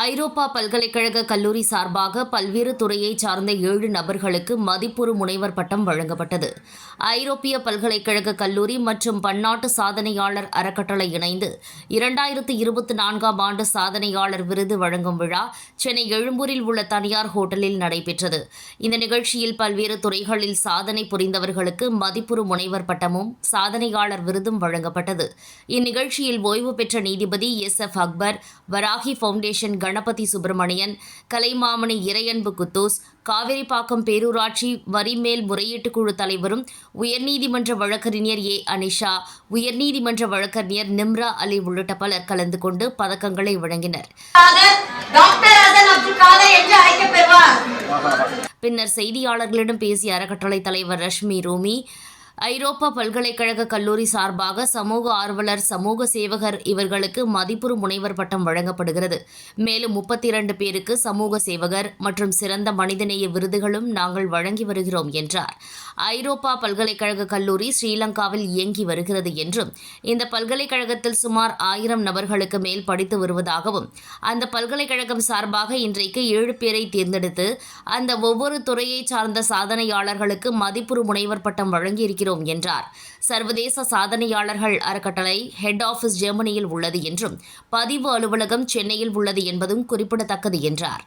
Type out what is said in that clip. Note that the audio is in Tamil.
ஐரோப்பா பல்கலைக்கழக கல்லூரி சார்பாக பல்வேறு துறையைச் சார்ந்த ஏழு நபர்களுக்கு மதிப்புறு முனைவர் பட்டம் வழங்கப்பட்டது. ஐரோப்பிய பல்கலைக்கழக கல்லூரி மற்றும் பன்னாட்டு சாதனையாளர் அறக்கட்டளை இணைந்து இரண்டாயிரத்து இருபத்தி நான்காம் ஆண்டு சாதனையாளர் விருது வழங்கும் விழா சென்னை எழும்பூரில் உள்ள தனியார் ஹோட்டலில் நடைபெற்றது. இந்த நிகழ்ச்சியில் பல்வேறு துறைகளில் சாதனை புரிந்தவர்களுக்கு மதிப்புறு முனைவர் பட்டமும் சாதனையாளர் விருதும் வழங்கப்பட்டது. இந்நிகழ்ச்சியில் ஓய்வு பெற்ற நீதிபதி S F Akbar Varahi foundation Ganapathi Subramanian Kalaimamani Iraiyanbu Kuddus Kaveripakkam பேரூராட்சி வரிமேல் முறையீட்டு குழு தலைவரும் உயர்நீதிமன்ற வழக்கறிஞர் ஏ. அனிஷா உயர்நீதிமன்ற வழக்கறிஞர் நிம்ரா அலி உள்ளிட்ட பலர் கலந்து கொண்டு பதக்கங்களை வழங்கினர். பின்னர் செய்தியாளர்களிடம் பேசிய அறக்கட்டளை தலைவர் ரஷ்மி ரூமி ஐரோப்பா பல்கலைக்கழக கல்லூரி சார்பாக சமூக ஆர்வலர் சமூக சேவகர் இவர்களுக்கு மதிப்புறு முனைவர் பட்டம் வழங்கப்படுகிறது. மேலும் முப்பத்தி இரண்டு பேருக்கு சமூக சேவகர் மற்றும் சிறந்த மனிதநேய விருதுகளும் நாங்கள் வழங்கி வருகிறோம் என்றார். ஐரோப்பா பல்கலைக்கழக கல்லூரி ஸ்ரீலங்காவில் இயங்கி வருகிறது என்றும் இந்த பல்கலைக்கழகத்தில் சுமார் ஆயிரம் நபர்களுக்கு மேல் படித்து வருவதாகவும் அந்த பல்கலைக்கழகம் சார்பாக இன்றைக்கு ஏழு பேரை தேர்ந்தெடுத்து அந்த ஒவ்வொரு துறையைச் சார்ந்த சாதனையாளர்களுக்கு மதிப்புறு முனைவர் பட்டம் வழங்கியிருக்கிறோம் என்றார். சர்வதேச சாதனையாளர்கள் அறக்கட்டளை ஹெட் ஆபீஸ் ஜெர்மனியில் உள்ளது என்றும் பதிவு அலுவலகம் சென்னையில் உள்ளது என்பதும் குறிப்பிடத்தக்கது என்றார்.